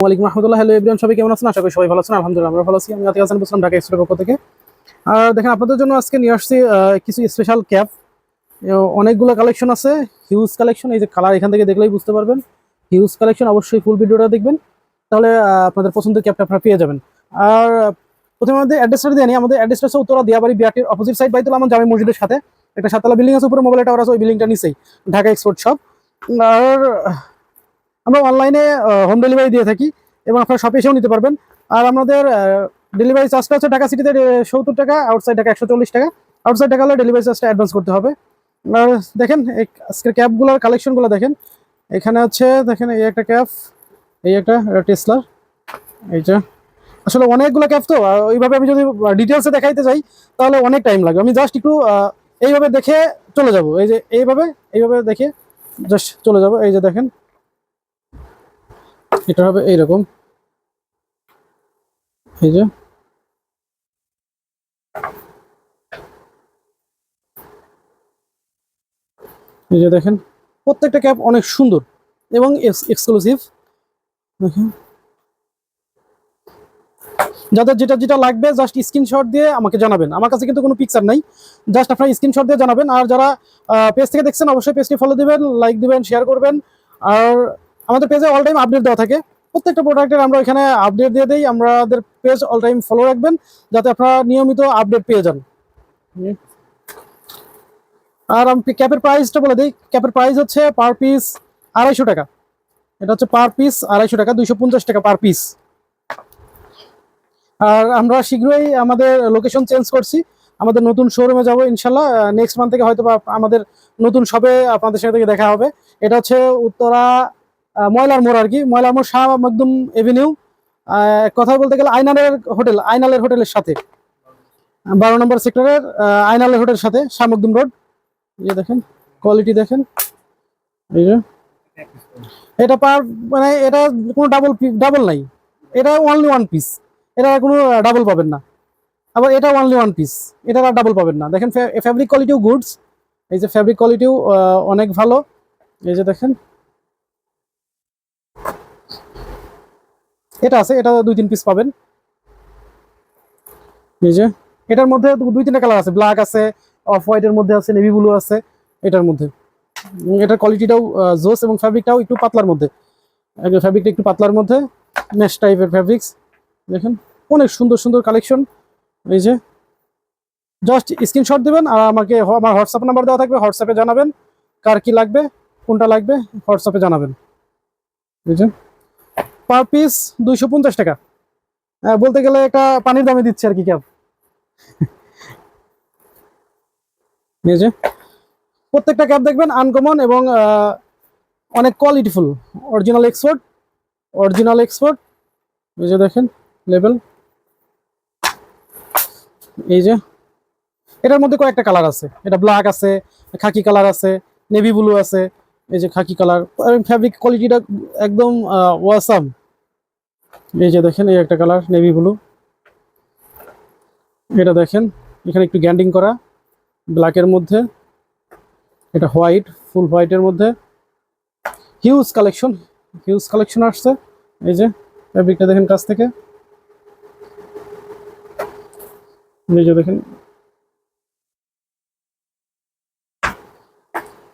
ওয়ালাইকুম রহমতুল্লাহ। Hello everyone, সবাই কেমন আছেন? আশা করি সবাই ভালো আছেন। আলহামদুলিল্লাহ, আমরা ভালো আছি। আমি আতিক হাসান বলছিলাম ঢাকা এক্সপ্রের পক্ষ থেকে। আর দেখেন, আপনাদের জন্য আজকে নিয়ে আসছি কিছু স্পেশাল ক্যাপ অনেকগুলো কালেকশন আছে হিউজ কালেকশন এই যে কালার এখান থেকে দেখলেই বুঝতে পারবেন। হিউজ কালেকশন অবশ্যই ফুল ভিডিওটা দেখবেন। তাহলে আপনাদের পছন্দের ক্যাপটা আপনারা পেয়ে যাবেন। আর, প্রথমে আমাদের অ্যাড্রেসটা দিয়ে নিই। আমাদের অ্যাড্রেসটা হচ্ছে উত্তরা দিয়াবাড়ি বিআরটির অপোজিট সাইড বাইতুল আমার জামি মসজিদের সাথে। একটা সাততলা বিল্ডিং আছে, উপরে মোবাইল টাওয়ার আছে, ওই বিল্ডিংটা নিচেই, ঢাকা এক্সপোর্ট শপ আর আমরা অনলাইনে হোম ডেলিভারি দিয়ে থাকি এবং আপনারা শপে এসেও নিতে পারবেন। আর আমাদের ডেলিভারি চার্জটা হচ্ছে ঢাকা সিটিতে সত্তর টাকা আউটসাইড টাকা একশো চল্লিশ টাকা। আউটসাইড টাকা হলে ডেলিভারি চার্জটা অ্যাডভান্স করতে হবে। আর দেখেন আজকের ক্যাবগুলোর কালেকশনগুলো দেখেন। এখানে হচ্ছে দেখেন, এই একটা ক্যাব এই একটা টেসলার এইটা আসলে অনেকগুলো ক্যাব তো ওইভাবে আমি যদি ডিটেলসে দেখাইতে যাই, তাহলে অনেক টাইম লাগবে। আমি জাস্ট একটু এইভাবে দেখে চলে যাব। এই যে, এইভাবে এইভাবে দেখে জাস্ট চলে যাব। এই যে দেখেন এটা হবে এইরকম। এই যে। এই যে দেখেন, প্রত্যেকটা ক্যাপ অনেক সুন্দর এবং এক্সক্লুসিভ দেখেন। যাদের যেটা যেটা লাগবে জাস্ট স্ক্রিনশট দিয়ে আমাকে জানাবেন। আমার কাছে কিন্তু কোনো পিকচার নাই। জাস্ট আপনার স্ক্রিনশট দিয়ে জানাবেন। আর যারা পেজ থেকে দেখছেন, অবশ্যই পেজটি ফলো দিবেন লাইক দিবেন শেয়ার করবেন। আর আমাদের পেজে অল টাইম আপডেট দেওয়া থাকে। প্রত্যেকটা প্রোডাক্টের আমরা এখানে আপডেট দিয়ে দিই আমাদের পেজ অল টাইম ফলো রাখবেন, যাতে আপনারা নিয়মিত আপডেট পেয়ে যান। আর আমি ক্যাপের প্রাইসটা বলে দিই? ক্যাপের প্রাইস হচ্ছে পার পিস আড়াইশো টাকা। এটা হচ্ছে পার পিস আড়াইশো টাকা, দুইশো পঞ্চাশ টাকা পার পিস আর আমরা শীঘ্রই আমাদের লোকেশন চেঞ্জ করছি। আমাদের নতুন শোরুমে যাব ইনশাল্লাহ। নেক্সট মান্থ থেকে হয়তো আমাদের নতুন শপে আপনাদের সাথে দেখা হবে। এটা হচ্ছে উত্তরা ময়লার মোড় আর কি। ময়লার মোড়, শাহ মকদুম এভিনিউ কথা বলতে গেলে আইনালের হোটেল, আইনালের হোটেলের সাথে। বারো নম্বর সেক্টরের আইনালের হোটেলের সাথে, শাহ মকদুম রোড। এই দেখেন কোয়ালিটি দেখেন। এটা পার মানে এটা কোনো ডাবল ডাবল নাই। এটা অনলি ওয়ান পিস এটা কোনো ডাবল পাবেন না। আবার এটা অনলি ওয়ান পিস এটা আর ডাবল পাবেন না। দেখেন ফ্যাব্রিক কোয়ালিটিও গুডস এই যে ফ্যাব্রিক কোয়ালিটিও অনেক ভালো। এই যে দেখেন। এটা আছে, এটা দুই তিন পিস পাবেন। এই যে, এটার মধ্যে দুই তিনটা কালার আছে ব্ল্যাক আছে অফ হোয়াইটের মধ্যে আছে নেভি ব্লু আছে, এটার মধ্যে। এটার কোয়ালিটিটাও জোস এবং ফ্যাব্রিকটাও একটু পাতলার মধ্যে। ফ্যাব্রিকটা একটু পাতলার মধ্যে মেশ টাইপের ফ্যাব্রিক্স দেখেন, অনেক সুন্দর সুন্দর কালেকশন এই যে জাস্ট স্ক্রিনশট দেবেন আর আমাকে আমার হোয়াটসঅ্যাপ নাম্বার দেওয়া থাকবে হোয়াটসঅ্যাপে জানাবেন, কার কি লাগবে, কোনটা লাগবে হোয়াটসঅ্যাপে জানাবেন। বুঝছেন পার পিস দুইশো পঞ্চাশ টাকা। হ্যাঁ, বলতে গেলে একটা পানির দামে দিচ্ছে আর কি ক্যাব যে প্রত্যেকটা ক্যাব দেখবেন আনকমন এবং অনেক qualityful original export original export এই যে দেখেন লেভেল এই যে এটার মধ্যে কয়েকটা কালার আছে। এটা ব্ল্যাক আছে খাকি কালার আছে নেভি ব্লু আছে এই যে খাকি কালার ফ্যাব্রিক কোয়ালিটিটা একদম ওয়াসাম এই যে দেখেন, এই একটা কালার নেভি ব্লু এটা দেখেন, এখানে একটু গ্যান্ডিং করা ব্ল্যাকের মধ্যে। এটা হোয়াইট ফুল হোয়াইটের মধ্যে। হিউজ কালেকশন হিউজ কালেকশন আসছে। এই যে ফ্যাব্রিকটা দেখেন কাছ থেকে। এই যে দেখেন।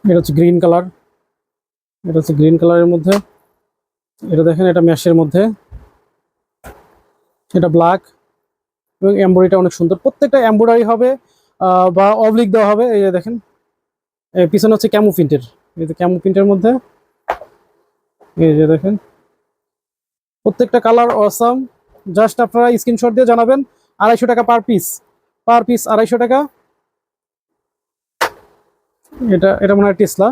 এটা হচ্ছে গ্রিন কালার এটা হচ্ছে গ্রিন কালারের মধ্যে। এটা দেখেন, এটা ম্যাশের মধ্যে। এটা ব্ল্যাক এবং এমব্রয়ডারিটা অনেক সুন্দর। প্রত্যেকটা এমব্রয়ডারি হবে বা অবলিক দেওয়া হবে, এই যে দেখেন। পিছনে হচ্ছে ক্যামু প্রিন্টের এই যে ক্যামু প্রিন্টের মধ্যে, এই যে দেখেন। প্রত্যেকটা কালার অসাম জাস্ট আপনারা স্ক্রিনশট দিয়ে জানাবেন, আড়াইশো টাকা পার পিস পার পিস আড়াইশো টাকা। এটা এটা মনে হয় টেসলা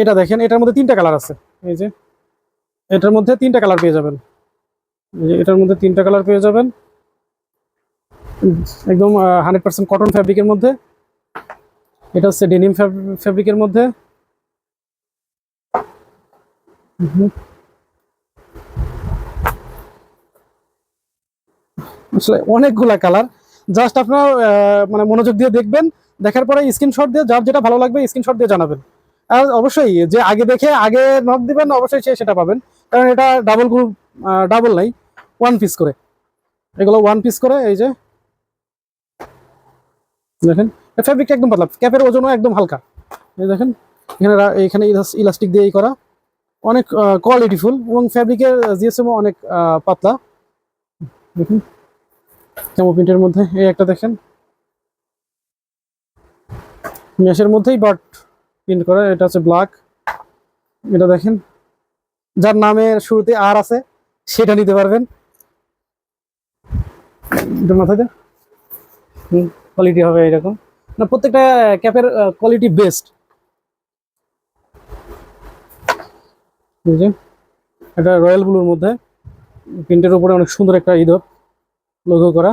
এটা দেখেন, এটার মধ্যে তিনটা কালার আছে। এই যে এটার মধ্যে তিনটা কালার পেয়ে যাবেন। এটার মধ্যে তিনটা কালার পেয়ে যাবেন। একদম হান্ড্রেড পার্সেন্ট কটন ফ্যাব্রিকের মধ্যে। এটা হচ্ছে ডেনিম ফ্যাব্রিকের মধ্যে। আসলে অনেকগুলা কালার। জাস্ট আপনার মানে মনোযোগ দিয়ে দেখবেন, দেখার পরে স্ক্রিনশট দিয়ে যার যেটা ভালো লাগবে স্ক্রিনশট দিয়ে জানাবেন। আর অবশ্যই যে আগে দেখে, আগে নক দিবেন, অবশ্যই সে সেটা পাবেন। কারণ এটা ডাবল গ্রুপ ডাবল নাই ওয়ান পিস করে। এগুলো ওয়ান পিস করে, এই যে, দেখেন ফ্যাব্রিকটা একদম পাতলা, ক্যাপের ওজনও একদম হালকা। এই দেখেন, এখানে এখানে ইলাস্টিক দিয়েই করা। অনেক কোয়ালিটিফুল এবং ফ্যাব্রিকের জিএসএমও অনেক পাতলা। দেখুন ক্যামো প্রিন্টের মধ্যে, এই একটা দেখেন। মেশের মধ্যেই বাট প্রিন্ট করা, এটা হচ্ছে ব্ল্যাক এটা দেখেন যার নামের শুরুতে আর আছে, সেটা নিতে পারবেন। কোয়ালিটি হবে এরকম। না, প্রত্যেকটা ক্যাপের কোয়ালিটি বেস্ট এটা রয়্যাল ব্লুর মধ্যে। প্রিন্টের উপরে অনেক সুন্দর একটা ইদব লোগো করা।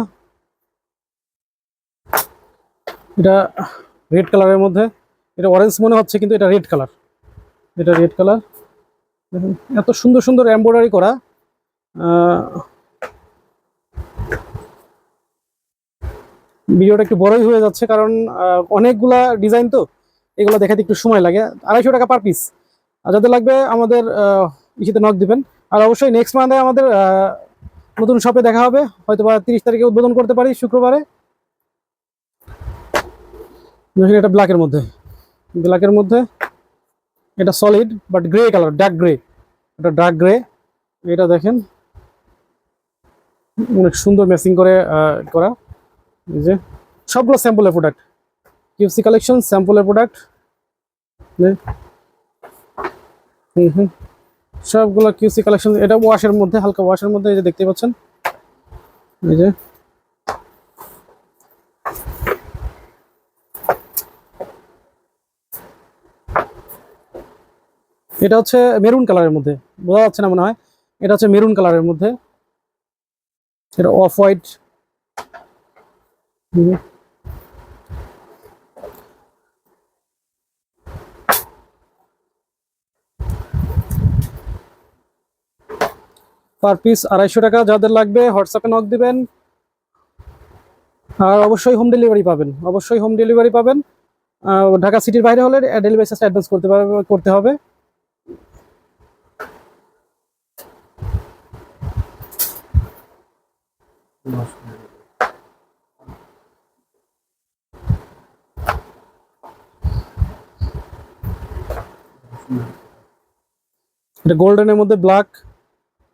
এটা রেড কালারের মধ্যে। এটা অরেঞ্জ মনে হচ্ছে, কিন্তু এটা রেড কালার এটা রেড কালার এত সুন্দর সুন্দর এমব্রয়ডারি করা। ভিডিওটা একটু বড়ই হয়ে যাচ্ছে কারণ অনেকগুলা ডিজাইন তো, এগুলো দেখাতে একটু সময় লাগে। আড়াইশো টাকা পার পিস আর যাদের লাগবে আমাদের ইসিতে নক দিবেন। আর অবশ্যই নেক্সট মান্থে আমাদের নতুন শপে দেখা হবে। হয়তো বা তিরিশ তারিখে উদ্বোধন করতে পারি শুক্রবারে। এটা ব্ল্যাকের মধ্যে। ব্ল্যাকের মধ্যে এটা solid but grey colour dark grey এটা ডার্ক গ্রে এটা দেখেন। অনেক সুন্দর ম্যাচিং করে করা। এই যে, সবগুলো স্যাম্পলের প্রোডাক্ট কিউসি কালেকশন স্যাম্পলের প্রোডাক্ট হুম হুম। সবগুলো কিউসি কালেকশন এটা ওয়াশের মধ্যে, হালকা ওয়াশের মধ্যে, এই যে দেখতে পাচ্ছেন। এই যে এটা হচ্ছে মেরুন কালারের মধ্যে, বোঝা যাচ্ছে না মনে হয়? এটা হচ্ছে মেরুন কালারের মধ্যে। এটা অফ হোয়াইট। পার পিস আড়াইশো টাকা, যাদের লাগবে হোয়াটসঅ্যাপে নক দিবেন। আর অবশ্যই হোম ডেলিভারি পাবেন, অবশ্যই হোম ডেলিভারি পাবেন। ঢাকা সিটির বাইরে হলে ডেলিভারি চার্জ অ্যাডভান্স করতে করতে হবে। এটা গোল্ডেনের মধ্যে ব্ল্যাক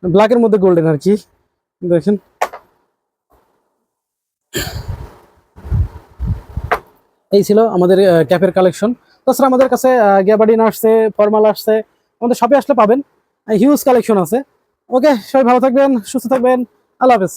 ব্ল্যাকের মধ্যে গোল্ডেন আর কি? দেখেন। এই ছিল আমাদের ক্যাপের কালেকশন তাছাড়া আমাদের কাছে গিয়াবাডিন আসছে ফর্মাল আসছে, আমাদের শপে আসলে পাবেন। হিউজ কালেকশন আছে। ওকে সবাই ভালো থাকবেন, সুস্থ থাকবেন। আল্লাহ হাফেজ।